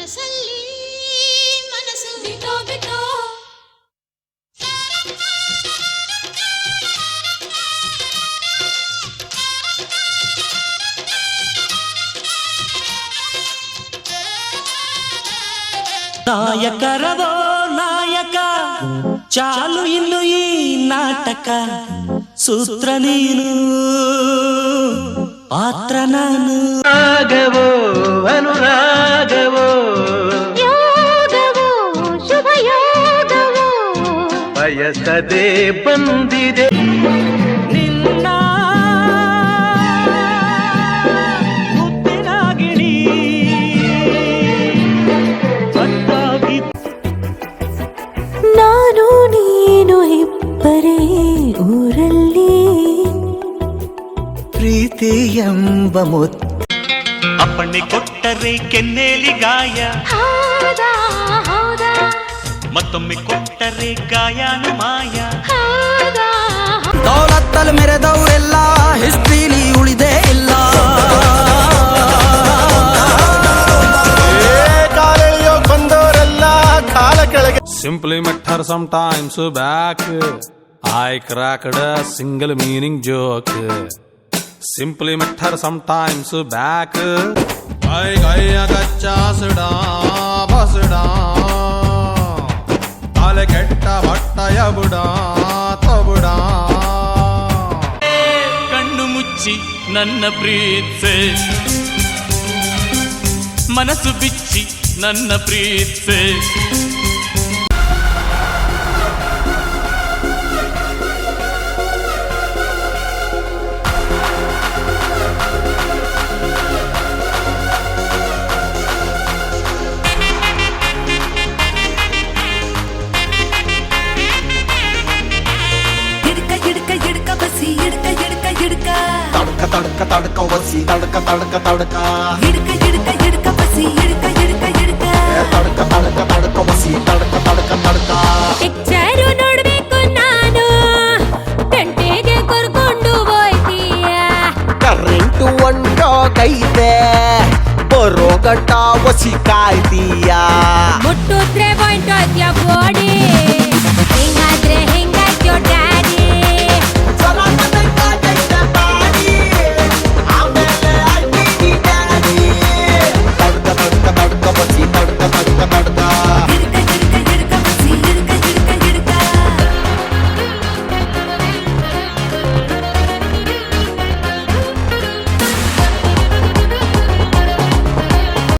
ಮನಸ್ಸಲ್ಲಿ ಮನಸ್ಸು ಬಿಟ್ಟೋ ಬಿಟ್ಟೋ ನಾಯಕರವೋ ನಾಯಕ ಚಾಲು ಇನ್ನು ಈ ನಾಟಕ ಸೂತ್ರ ನೀನು ಪಾತ್ರ ನಾನು ರಾಗವೋ ಅನುರಾಗವೋ ಬಯಸದೆ ಬಂದಿದೆ. ನಿನ್ನ ನಾನು ನೀನು ಇಬ್ಬರೇ ಊರಲ್ಲಿ. ಪ್ರೀತಿ ಎಂಬ ಮುತ್ತು. ಅಪ್ಪಣ್ಣೆ ಕೊಟ್ಟರೆ ಕೆನ್ನೇಲಿ ಗಾಯ. ಹೌದಾ ಹೌದಾ. ಮತ್ತೊಮ್ಮೆ ಕೊಟ್ಟರೆ ಗಾಯನು ಮಾಯ ದೌಲತ್ತಲು ಮೆರೆದವರೆಲ್ಲ ಹಿಸ್ಟ್ರಿಲಿ ಉಳಿದೆ ಇಲ್ಲ ಕಾಲೆಳೆಯೋಕ್ ಬಂದವರೆಲ್ಲ ಕಾಲ ಕೆಳಗೆ simply matter some times back I a single meaning joke simply matter some times back I gacha ಕಚ್ಚಾ basida. ತಲೆ ಕೆಟ್ಟ ಬಟ್ಟಯ ಬುಡ ತಬುಡ ಕಣ್ಣು ಮುಚ್ಚಿ ನನ್ನ ಪ್ರೀತ್ಸೆ ಮನಸ್ಸು ಬಿಚ್ಚಿ ನನ್ನ ಪ್ರೀತ್ಸೆ ಒಸಿ ತಡ್ಕ ತಡ್ಕ ತಡ್ಕ ಹಿಡ್ಕ ಹಿಡ್ಕ ಹಿಡ್ಕ ಬಸಿ ಹಿಡ್ಕ ಹಿಡ್ಕ ಹಿಡ್ಕ ಏ ತಡ್ಕ ತಡ್ಕ ತಡ್ಕ ಒಸಿ ತಡ್ಕ ತಡ್ಕ ತಡ್ಕ ಪಿಕ್ಚರು ನೋಡ್ಬೇಕು ನಾನು ಗಂಟೆಗೆ ಕರ್ಕೊಂಡು ಹೋಯ್ತೀಯ ಕರೆಂಟು ಒಂಟೋಗೈತೆ ಬರೋ ಗಂಟ ಒಸಿ ಕಾಯ್ತೀಯ ಮುಟ್ಟಿದ್ರೆ ಪಾಯಿಂಟ್ ಹೋಯ್ತೀಯ ಬಾಡಿ